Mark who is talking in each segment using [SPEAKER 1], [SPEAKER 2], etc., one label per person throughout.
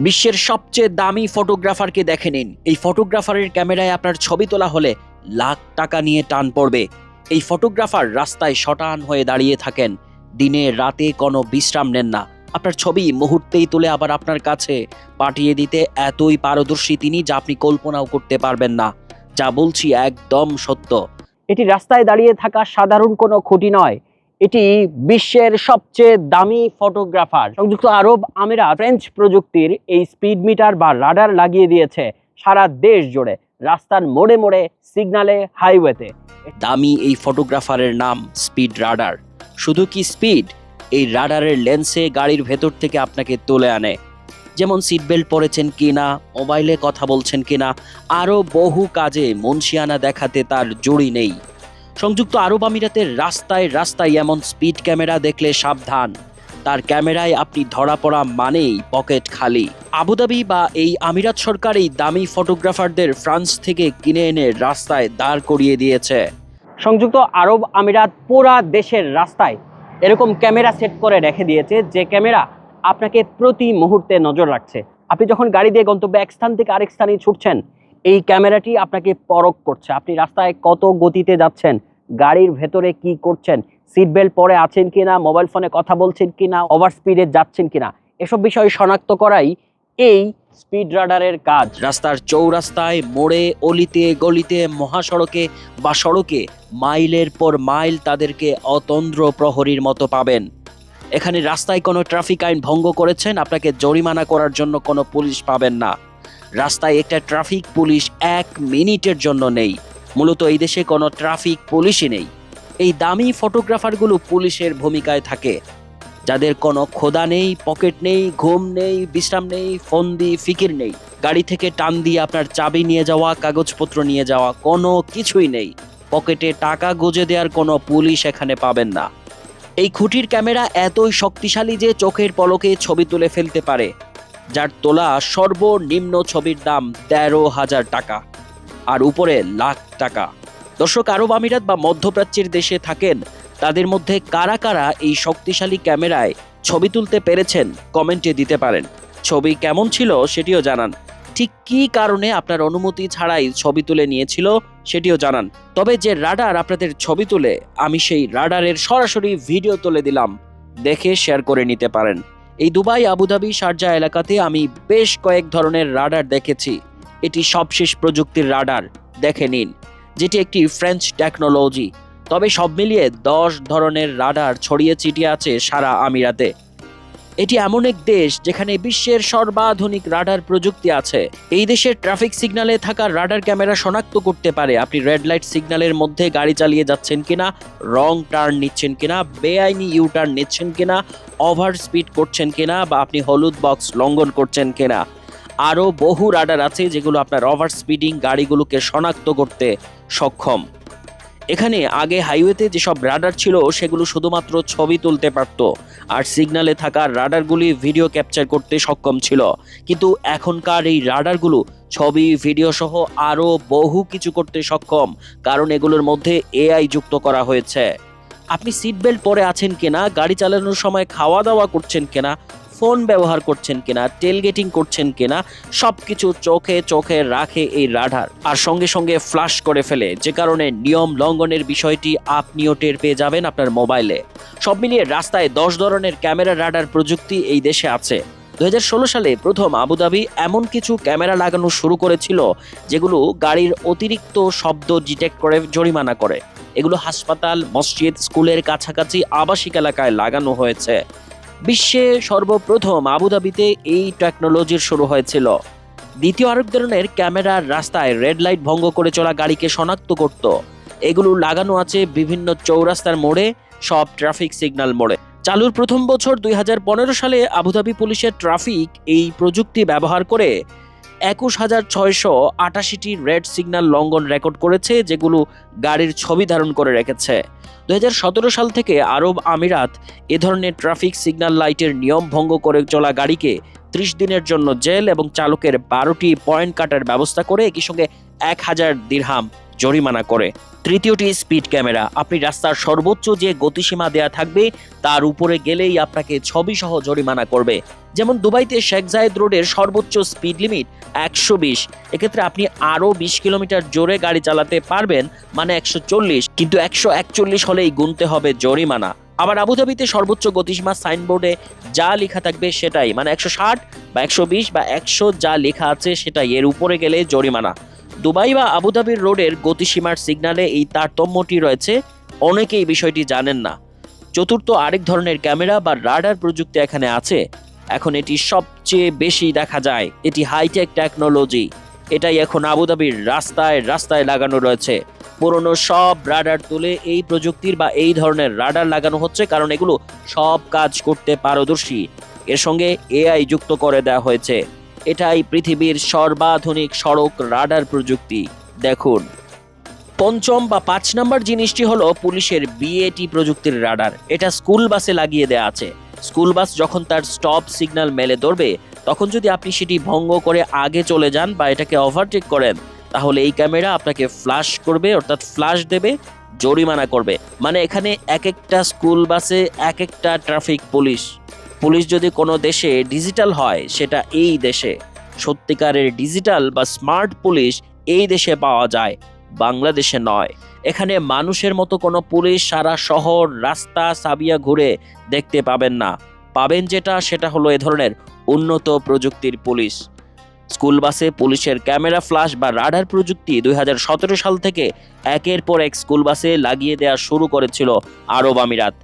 [SPEAKER 1] বিশ্বের সবচেয়ে দামি ফটোগ্রাফারকে দেখে নিন। এই ফটোগ্রাফারের ক্যামেরায় আপনার ছবি তোলা হলে লাখ টাকা নিয়ে টান পড়বে। এই ফটোগ্রাফার রাস্তায় শটান হয়ে দাঁড়িয়ে থাকেন। দিনে রাতে কোনো বিশ্রাম নেন না। আপনার ছবি মুহূর্তেই তুলে আবার আপনার কাছে পাঠিয়ে দিতে এতই পারদর্শী তিনি যা আপনি কল্পনাও করতে পারবেন না। যা বলছি একদম সত্য। এটি রাস্তায় দাঁড়িয়ে থাকা সাধারণ কোনো খুঁটি নয়। এটি বিশ্বের সবচেয়ে দামি ফটোগ্রাফার। সংযুক্ত আরব আমিরাত ফ্রেঞ্চ প্রযুক্তির এই স্পিড মিটার বা রাডার লাগিয়ে দিয়েছে সারা দেশ জুড়ে, রাস্তার মোড়ে মোড়ে সিগনালে হাইওয়েতে দামি এই ফটোগ্রাফারের নাম স্পিড রাডার শুধু কি স্পিড এই রাডারের লেন্সে গাড়ির ভেতর থেকে আপনাকে তুলে আনে। যেমন সিট বেল্ট পরেছেন কিনা মোবাইলে কথা বলছেন কিনা, আরও বহু কাজে মনসিয়ানা দেখাতে তার জুড়ি নেই। সংযুক্ত আরব আমিরাতের রাস্তায় রাস্তায় এমন স্পিড ক্যামেরা দেখলে সাবধান। তার ক্যামেরায় আপনি ধরা পড়া মানেই পকেট খালি। আবুধাবি বা এই আমিরাত সরকার এই দামি ফটোগ্রাফারদের ফ্রান্স থেকে কিনে এনে রাস্তায় দাঁড় করিয়ে দিয়েছে। সংযুক্ত আরব আমিরাত পুরা দেশের রাস্তায় এরকম ক্যামেরা সেট করে রেখে দিয়েছে, যে ক্যামেরা আপনাকে প্রতি মুহূর্তে নজর রাখছে। আপনি যখন গাড়ি দিয়ে গন্তব্যে এক স্থান থেকে আরেক স্থানে ছুটছেন, এই ক্যামেরাটি আপনাকে পরখ করছে। আপনি রাস্তায় কত গতিতে যাচ্ছেন গাড়ির ভেতরে কি করছেন? সিট বেল্ট পরে আছেন কিনা? মোবাইল ফোনে কথা বলছেন কিনা? ওভার স্পিডে যাচ্ছেন কিনা? এসব বিষয় শনাক্ত করাই এই স্পিড রাডারের কাজ। রাস্তার চৌরাস্তায় মোড়ে, অলিতে, গলিতে, মহাসড়কে বা সড়কে মাইলের পর মাইল তাদেরকে অতন্দ্র প্রহরীর মতো পাবেন। এখানে রাস্তায় কোনো ট্রাফিক আইন ভঙ্গ করেছেন? আপনাকে জরিমানা করার জন্য কোনো পুলিশ পাবেন না। রাস্তায় একটা ট্রাফিক পুলিশ এক মিনিটের জন্য নেই। মূলত এই দেশে কোনো ট্রাফিক পুলিশই নেই। এই দামি ফটোগ্রাফারগুলো পুলিশের ভূমিকায় থাকে। যাদের কোনো খোদা নেই, পকেট নেই, ঘুম নেই, বিশ্রাম নেই ফন্দি ফিকির নেই। গাড়ি থেকে টান দিয়ে আপনার চাবি নিয়ে যাওয়া, কাগজপত্র নিয়ে যাওয়া কোনো কিছুই নেই। পকেটে টাকা গুজে দেওয়ার কোনো পুলিশ এখানে পাবেন না। এই খুঁটির ক্যামেরা এতই শক্তিশালী যে চোখের পলকে ছবি তুলে ফেলতে পারে। যার তোলা সর্বনিম্ন ছবির দাম তেরো হাজার টাকা। আর উপরে লাখ টাকা। দর্শক, আরব আমিরাত বা মধ্যপ্রাচ্যের দেশে থাকেন, তাদের মধ্যে কারা কারা এই শক্তিশালী ক্যামেরায় ছবি তুলতে পেরেছেন কমেন্টে দিতে পারেন। ছবি কেমন ছিল সেটিও জানান। ঠিক কী কারণে আপনার অনুমতি ছাড়াই ছবি তুলে নিয়েছিল সেটিও জানান। তবে যে রাডার আপনাদের ছবি তুলে, আমি সেই রাডারের সরাসরি ভিডিও তুলে দিলাম। দেখে শেয়ার করে নিতে পারেন। এই দুবাই, আবুধাবি, শারজা এলাকাতে আমি বেশ কয়েক ধরনের রাডার দেখেছি। এটি সবশেষ প্রযুক্তির রাডার। দেখে নিন, যেটি একটি ফ্রেঞ্চ টেকনোলজি তবে সব মিলিয়ে দশ ধরনের রাডার ছড়িয়ে ছিটিয়ে আছে সারা আমিরাতে। এটি এমন এক দেশ যেখানে বিশ্বের সর্বাধুনিক রাডার প্রযুক্তি আছে। এই দেশের ট্রাফিক সিগন্যালে থাকা রাডার ক্যামেরা শনাক্ত করতে পারে আপনি রেড লাইট সিগন্যালের মধ্যে গাড়ি চালিয়ে যাচ্ছেন কিনা রং টার্ন নিচ্ছেন কিনা, বেআইনি ইউ টার্ন নিচ্ছেন কিনা ওভার স্পিড করছেন কিনা বা আপনি হলুদ বক্স লঙ্ঘন করছেন কিনা। আরও বহু রাডার আছে যেগুলো আপনার ওভার স্পিডিং গাড়িগুলোকে শনাক্ত করতে সক্ষম। এখানে আগে হাইওয়েতে যেসব রাডার ছিল, সেগুলো শুধুমাত্র ছবি তুলতে পারত আর সিগনালে থাকা রাডারগুলি ভিডিও ক্যাপচার করতে সক্ষম ছিল। কিন্তু এখনকার এই রাডারগুলো ছবি, ভিডিও সহ আরও বহু কিছু করতে সক্ষম, কারণ এগুলোর মধ্যে এআই যুক্ত করা হয়েছে। আপনি সিট বেল্ট পরে আছেন কিনা, গাড়ি চালানোর সময় খাওয়া দাওয়া করছেন কিনা ফোন ব্যবহার করছেন কিনা টেলগেটিং করছেন কিনা, সবকিছু চোখে চোখে রাখে এই রাডার। আর সঙ্গে সঙ্গে ফ্লাশ করে ফেলে, যে কারণে নিয়ম লঙ্ঘনের বিষয়টি আপনিও টের পেয়ে যাবেন আপনার মোবাইলে। সব মিলিয়ে রাস্তায় দশ ধরনের ক্যামেরা রাডার প্রযুক্তি এই দেশে আছে। দু হাজার ষোলো সালে প্রথম আবুধাবি এমন কিছু ক্যামেরা লাগানো শুরু করেছিল, যেগুলো গাড়ির অতিরিক্ত শব্দ ডিটেক্ট করে, জরিমানা করে। এগুলো হাসপাতাল, মসজিদ, স্কুলের কাছাকাছি, আবাসিক এলাকায় লাগানো হয়েছে। বিশ্বে সর্বপ্রথম আবুধাবিতে এই টেকনোলজির শুরু হয়েছিল। দ্বিতীয় আরেক ধরনের ক্যামেরার রাস্তায় রেড লাইট ভঙ্গ করে চলা গাড়িকে শনাক্ত করত। এগুলো লাগানো আছে বিভিন্ন চৌরাস্তার মোড়ে, সব ট্রাফিক সিগন্যাল মোড়ে। চালুর প্রথম বছর দুই হাজার পনেরো সালে আবুধাবি পুলিশের ট্রাফিক এই প্রযুক্তি ব্যবহার করে একুশ হাজার ছয়শো আটাশিটি রেড সিগন্যাল লঙ্ঘন রেকর্ড করেছে, যেগুলো গাড়ির ছবি ধারণ করে রেখেছে। দু হাজার সতেরো সাল থেকে আরব আমিরাত এ ধরনের ট্রাফিক সিগন্যাল লাইটের নিয়ম ভঙ্গ করে চলা গাড়িকে ত্রিশ দিনের জন্য জেল এবং চালকের বারোটি পয়েন্ট কাটার ব্যবস্থা করে, একই সঙ্গে এক হাজার দিরহাম জরিমানা করে। তৃতীয়টি স্পিড ক্যামেরা। আপনি রাস্তার সর্বোচ্চ যে গতিসীমা দেয়া থাকবে, তার উপরে গেলেই আপনাকে ছবি সহ জরিমানা করবে। যেমন দুবাইতে শেখ জায়েদ রোডের সর্বোচ্চ স্পিড লিমিট একশো বিশ। এক্ষেত্রে আপনি আরও বিশ কিলোমিটার জোরে গাড়ি চালাতে পারবেন মানে একশো চল্লিশ। কিন্তু একশো একচল্লিশ হলেই গুনতে হবে জরিমানা। আবার আবুধাবিতে সর্বোচ্চ গতিসীমা সাইনবোর্ডে যা লেখা থাকবে সেটাই। মানে একশো ষাট বা একশো বিশ বা একশো যা লেখা আছে সেটাই। এর উপরে গেলে জরিমানা। দুবাই বা আবুধাবির রোডের গতিসীমার সিগনালে এই তারতম্যটি রয়েছে, অনেকেই বিষয়টি জানেন না। চতুর্থ আরেক ধরনের ক্যামেরা বা রাডার প্রযুক্তি এখানে আছে। এখন এটি সবচেয়ে বেশি দেখা যায়। এটি হাইটেক টেকনোলজি। এটাই এখন আবুধাবির রাস্তায় রাস্তায় লাগানো রয়েছে। পুরনো সব রাডার তুলে এই প্রযুক্তির বা এই ধরনের রাডার লাগানো হচ্ছে কারণ এগুলো সব কাজ করতে পারদর্শী। এর সঙ্গে এআই যুক্ত করে দেওয়া হয়েছে। এটাই পৃথিবীর সর্বাধুনিক সড়ক রাডার প্রযুক্তি। দেখুন। পঞ্চম বা পাঁচ নম্বর জিনিসটি হলো পুলিশের বিএটি প্রযুক্তির রাডার। এটা স্কুল বাসে লাগিয়ে দেয়া আছে। স্কুল বাস যখন তার স্টপ সিগন্যাল মেলে ধরবে, তখন যদি আপনি সেটি ভঙ্গ করে আগে চলে যান বা এটাকে ওভারটেক করেন, তাহলে এই ক্যামেরা আপনাকে ফ্ল্যাশ করবে, অর্থাৎ ফ্ল্যাশ দেবে, জরিমানা করবে। মানে এখানে এক একটা স্কুল বাসে এক একটা ট্রাফিক পুলিশ পুলিশ যদি কোনো দেশে ডিজিটাল হয়, সেটা এই দেশে। সত্যিকারের ডিজিটাল বা স্মার্ট পুলিশ এই দেশে পাওয়া যায়, বাংলাদেশে নয়। এখানে মানুষের মতো কোনো পুলিশ সারা শহর, রাস্তা, সাবিয়া ঘুরে দেখতে পাবেন না। পাবেন যেটা, সেটা হলো এ ধরনের উন্নত প্রযুক্তির পুলিশ। স্কুল বাসে পুলিশের ক্যামেরা ফ্ল্যাশ বা রাডার প্রযুক্তি দুই হাজার সতেরো সাল থেকে একের পর এক স্কুল বাসে লাগিয়ে দেওয়া শুরু করেছিল আরব আমিরাত।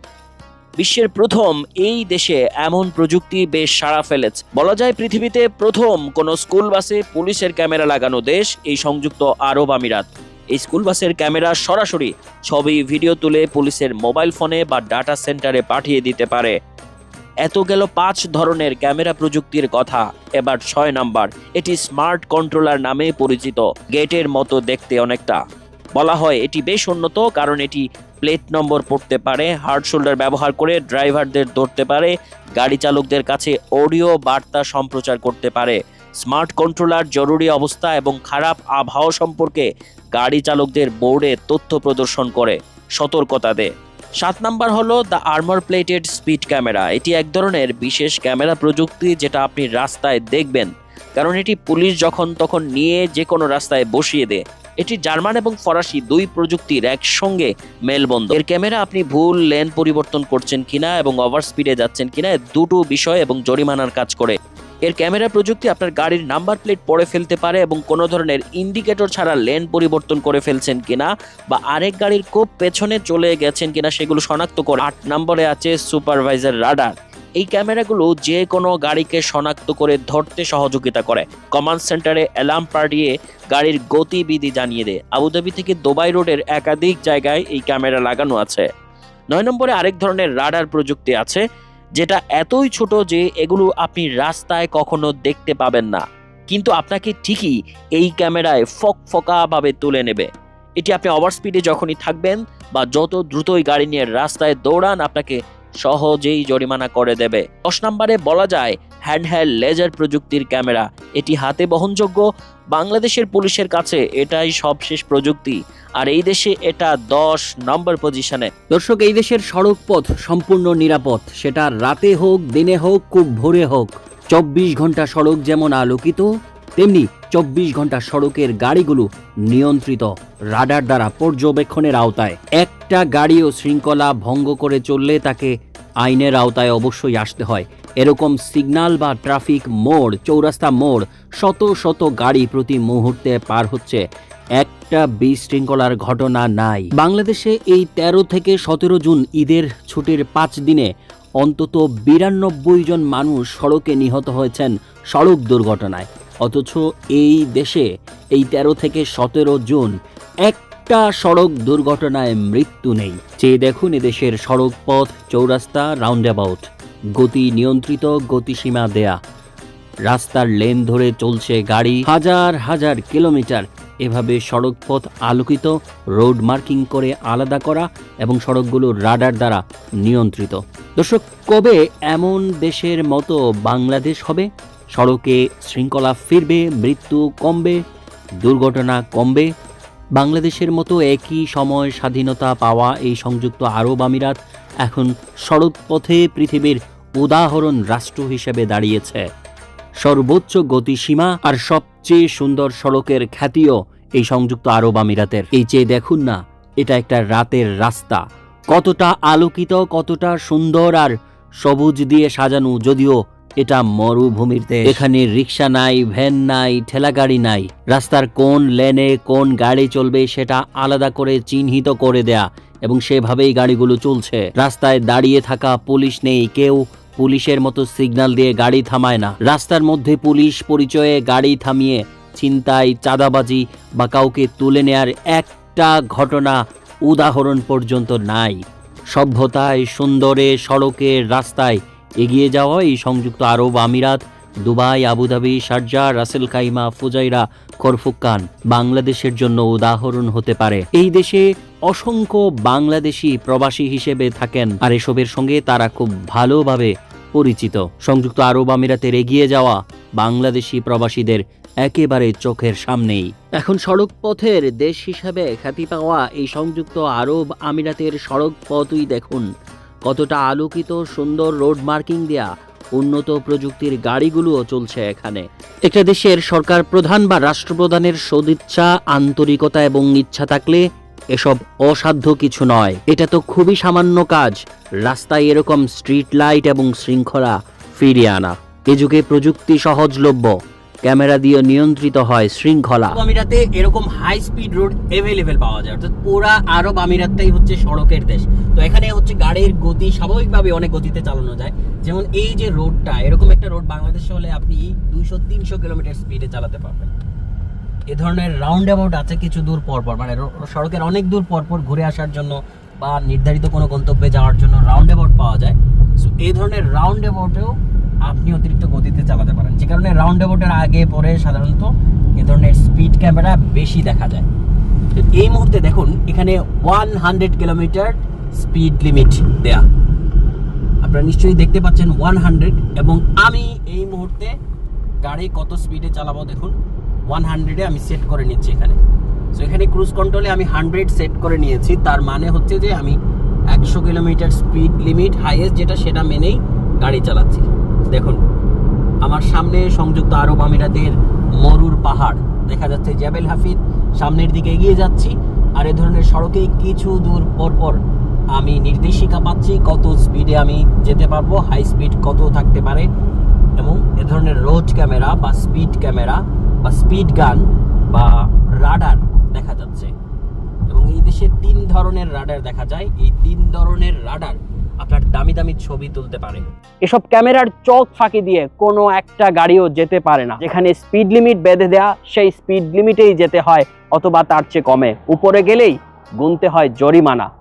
[SPEAKER 1] বিশ্বের প্রথম এই দেশে এমন প্রযুক্তি বেশ সাড়া ফেলেছে। বলা যায় পৃথিবীতে প্রথম কোন স্কুল বাসে পুলিশের ক্যামেরা লাগানো দেশ এই সংযুক্ত আরব আমিরাত। এই স্কুল বাসের ক্যামেরা সরাসরি ছবি, ভিডিও তুলে পুলিশের মোবাইল ফোনে বা ডাটা সেন্টারে পাঠিয়ে দিতে পারে। এত গেল পাঁচ ধরনের ক্যামেরা প্রযুক্তির কথা, এবার ছয় নাম্বার, এটি স্মার্ট কন্ট্রোলার নামে পরিচিত, গেটের মতো দেখতে অনেকটা। বলা হয় এটি বেশ উন্নত, কারণ এটি প্লেট নম্বর পড়তে পারে, হার্ড শোল্ডার ব্যবহার করে ড্রাইভারদের ধরতে পারে, গাড়ি চালকদের কাছে অডিও বার্তা সম্প্রচার করতে পারে। স্মার্ট কন্ট্রোলার জরুরি অবস্থা এবং খারাপ আবহাওয়া সম্পর্কে গাড়ি চালকদের বোর্ডে তথ্য প্রদর্শন করে সতর্কতা দেয়। সাত নাম্বার হলো the armour plated speed camera. এটি এক ধরনের বিশেষ ক্যামেরা প্রযুক্তি যেটা আপনি রাস্তায় দেখবেন। কারণ এটি পুলিশ যখন তখন নিয়ে যে কোনো রাস্তায় বসিয়ে দেয়। এটি জার্মান এবং ফরাসি দুই প্রযুক্তির একসঙ্গে মেলবন্ধ এর ক্যামেরা আপনি ভুল লেন পরিবর্তন করছেন কিনা এবং ওভার স্পিডে যাচ্ছেন কিনা দুটো বিষয় এবং জরিমানার কাজ করে। এর ক্যামেরা প্রযুক্তি আপনার গাড়ির নাম্বার প্লেট পড়ে ফেলতে পারে এবং কোনো ধরনের ইন্ডিকেটর ছাড়া লেন পরিবর্তন করে ফেলছেন কিনা বা আরেক গাড়ির খুব পেছনে চলে গেছেন কিনা সেগুলো শনাক্ত করে আট নম্বরে আছে সুপারভাইজার রাডার। এই ক্যামেরাগুলো যে কোনো গাড়িকে শনাক্ত করে ধরতে সহযোগিতা করে। কমান্ড সেন্টারে অ্যালার্ম পাঠিয়ে গাড়ির গতিবিধি জানিয়ে দেয়। আবুধাবি থেকে দুবাই রোডের একাধিক জায়গায় এই ক্যামেরা লাগানো আছে। নয় নম্বরে আরেক ধরনের রাডার প্রযুক্তি আছে, যেটা এতই ছোট যে এগুলো আপনি রাস্তায় কখনো দেখতে পাবেন না। কিন্তু আপনাকে ঠিকই এই ক্যামেরায় ফক ফকাভাবে তুলে নেবে। এটি আপনি ওভার স্পিডে যখনই থাকবেন বা যত দ্রুতই গাড়ি নিয়ে রাস্তায় দৌড়ান, আপনাকে সহজেই জরিমানা করে দেবে। দশ নম্বরে বলা যায় হ্যান্ডহেল্ড লেজার প্রযুক্তির ক্যামেরা। এটি হাতে বহনযোগ্য। বাংলাদেশের পুলিশের কাছে এটাই সবশেষ প্রযুক্তি। আর এই দেশে এটা দশ নম্বর পজিশনে।
[SPEAKER 2] দর্শক, এই দেশের সড়ক পথ সম্পূর্ণ নিরাপদ। সেটা রাতে হোক, দিনে হোক, খুব ভোরে হোক। চব্বিশ ঘণ্টা সড়ক যেমন আলোকিত, তেমনি চব্বিশ ঘণ্টা সড়কের গাড়িগুলো নিয়ন্ত্রিত, রাডার দ্বারা পর্যবেক্ষণের আওতায়। একটা গাড়িও শৃঙ্খলা ভঙ্গ করে চললে তাকে আইনের আওতায় অবশ্যই আসতে হয়। এরকম সিগন্যাল বা ট্রাফিক মোড়, চৌরাস্তা মোড়, শত শত গাড়ি প্রতি মুহূর্তে পার হচ্ছে। একটা বিশৃঙ্খলার ঘটনা নাই। বাংলাদেশে এই ১৩ থেকে সতেরো জুন ঈদের ছুটির পাঁচ দিনে অন্তত বিরানব্বই জন মানুষ সড়কে নিহত হয়েছেন সড়ক দুর্ঘটনায়। অথচ এই দেশে এই ১৩ থেকে সতেরো জুন একটা সড়ক দুর্ঘটনায় মৃত্যু নেই। চেয়ে দেখুন এদেশের সড়ক পথ, চৌরাস্তা, রাউন্ডাবাউট। গতি নিয়ন্ত্রিত, গতিসীমা দেয়া। রাস্তার লেন ধরে চলছে গাড়ি, হাজার হাজার কিলোমিটার। এভাবে সড়ক পথ আলোকিত, রোড মার্কিং করে আলাদা করা এবং সড়কগুলো রাডার দ্বারা নিয়ন্ত্রিত। দর্শক, কবে এমন দেশের মতো বাংলাদেশ হবে? সড়কে শৃঙ্খলা ফিরবে, মৃত্যু কমবে, দুর্ঘটনা কমবে
[SPEAKER 1] বাংলাদেশের মতো একই সময় স্বাধীনতা পাওয়া এই সংযুক্ত আরব আমিরাত এখন সড়ক পথে পৃথিবীর উদাহরণ রাষ্ট্র হিসেবে দাঁড়িয়েছে। সর্বোচ্চ গতিসীমা আর সবচেয়ে সুন্দর সড়কের খ্যাতিও এই সংযুক্ত আরব আমিরাতের। এই চেয়ে দেখুন না, এটা একটা রাতের রাস্তা। কতটা আলোকিত, কতটা সুন্দর আর সবুজ দিয়ে সাজানো, যদিও এটা মরুভূমির দেশ। এখানে রিক্সা নাই, ভ্যান নাই, ঠেলাগাড়ি নাই। রাস্তার কোন লেনে কোন গাড়ি চলবে সেটা আলাদা করে চিহ্নিত করে দেয়া এবং সেভাবেই গাড়িগুলো চলছে। রাস্তায় দাঁড়িয়ে থাকা পুলিশ নেই, কেউ পুলিশের মতো সিগন্যাল দিয়ে গাড়ি থামায় না। রাস্তার মধ্যে পুলিশ পরিচয়ে গাড়ি থামিয়ে ছিনতাই, চাঁদাবাজি বা কাউকে তুলে নেয়ার একটা ঘটনা উদাহরণ পর্যন্ত নাই। সভ্যতায়, সুন্দরে, সড়কে, রাস্তায় এগিয়ে যাওয়া এই সংযুক্ত আরব আমিরাত, Dubai, Abu Dhabi, Sharjah, Ras al Khaimah Fujairah Khor Fakkan বাংলাদেশের জন্য উদাহরণ হতে পারে। এই দেশে অসংখ্য বাংলাদেশি প্রবাসী হিসেবে থাকেন আর এসবের সঙ্গে তারা খুব ভালোভাবে পরিচিত। সংযুক্ত আরব আমিরাতের এগিয়ে যাওয়া বাংলাদেশি প্রবাসীদের একেবারে চোখের সামনেই। এখন সড়ক পথের দেশ হিসাবে খ্যাতি পাওয়া এই সংযুক্ত আরব আমিরাতের সড়ক পথই দেখুন। কতটা আলোকিত, সুন্দর রোড মার্কিং দেয়া উন্নত প্রযুক্তির গাড়িগুলোও চলছে এখানে। একটা দেশের সরকার প্রধান বা রাষ্ট্রপ্রধানের সদিচ্ছা, আন্তরিকতা এবং ইচ্ছা থাকলে এসব অসাধ্য কিছু নয়। এটা তো খুবই সামান্য কাজ, রাস্তায় এরকম স্ট্রিট লাইট এবং শৃঙ্খলা ফিরিয়ে আনা। এ যুগে প্রযুক্তি সহজলভ্য। ক্যামেরা দিয়ে নিয়ন্ত্রিত হয় শৃঙ্খলা। আমিরাতে এরকম হাই স্পিড রোড এভেলেবেল পাওয়া যায়, অর্থাৎ পুরা আরব আমিরাতটাই হচ্ছে সড়কের দেশ। তো এখানে হচ্ছে গাড়ির গতি স্বাভাবিকভাবে অনেক গতিতে চালানো যায়। যেমন এই যে রোডটা এরকম একটা রোড বাংলাদেশে হলে আপনি দুইশো, তিনশো কিলোমিটার স্পিডে চালাতে পারবেন। এ ধরনের রাউন্ড অ্যাবাউট আছে কিছু দূর পর পর মানে সড়কের অনেক দূর পর পর ঘুরে আসার জন্য বা নির্ধারিত কোনো গন্তব্যে যাওয়ার জন্য রাউন্ড অ্যাবাউট পাওয়া যায়। সো এই ধরনের রাউন্ড অ্যাবাউটেও আপনি অতিরিক্ত গতিতে চালাতে পারেন। যে কারণে রাউন্ড অ্যাবাউটের আগে পরে সাধারণত এ ধরনের স্পিড ক্যামেরা বেশি দেখা যায়। তো এই মুহূর্তে দেখুন, এখানে one hundred kilometre speed limit দেয়া। আপনারা নিশ্চয়ই দেখতে পাচ্ছেন ওয়ান হান্ড্রেড এবং আমি এই মুহূর্তে গাড়ি কত স্পিডে চালাবো দেখুন। ওয়ান হান্ড্রেডে আমি সেট করে নিচ্ছি এখানে। সো এখানে ক্রুজ কন্ট্রোলে আমি হান্ড্রেড সেট করে নিয়েছি। তার মানে হচ্ছে যে আমি একশো কিলোমিটার স্পিড লিমিট হাইয়েস্ট যেটা, সেটা মেনেই গাড়ি চালাচ্ছি। দেখুন, আমার সামনে সংযুক্ত আরব আমিরাতের মরুর পাহাড়। দেখা যাচ্ছে জ্যাবেল হাফিদ সামনের দিকে এগিয়ে যাচ্ছি, আর এ ধরনের সড়কে কিছু দূর পর পর আমি নির্দেশিকা পাচ্ছি কত স্পিডে আমি যেতে পারব হাই স্পিড কত থাকতে পারে, এবং এ ধরনের রোড ক্যামেরা বা স্পিড ক্যামেরা বা স্পিড গান বা রাডার দেখা যাচ্ছে। এবং এই দেশে তিন ধরনের রাডার দেখা যায়। এই তিন ধরনের রাডার আপনার দামি দামি ছবি তুলতে পারে। এসব ক্যামেরার চোখ ফাঁকি দিয়ে কোনো একটা গাড়িও যেতে পারে না। যেখানে স্পিড লিমিট বেঁধে দেয়া, সেই স্পিড লিমিটেই যেতে হয়, অথবা তার চেয়ে কমে। উপরে গেলেই গুনতে হয় জরিমানা।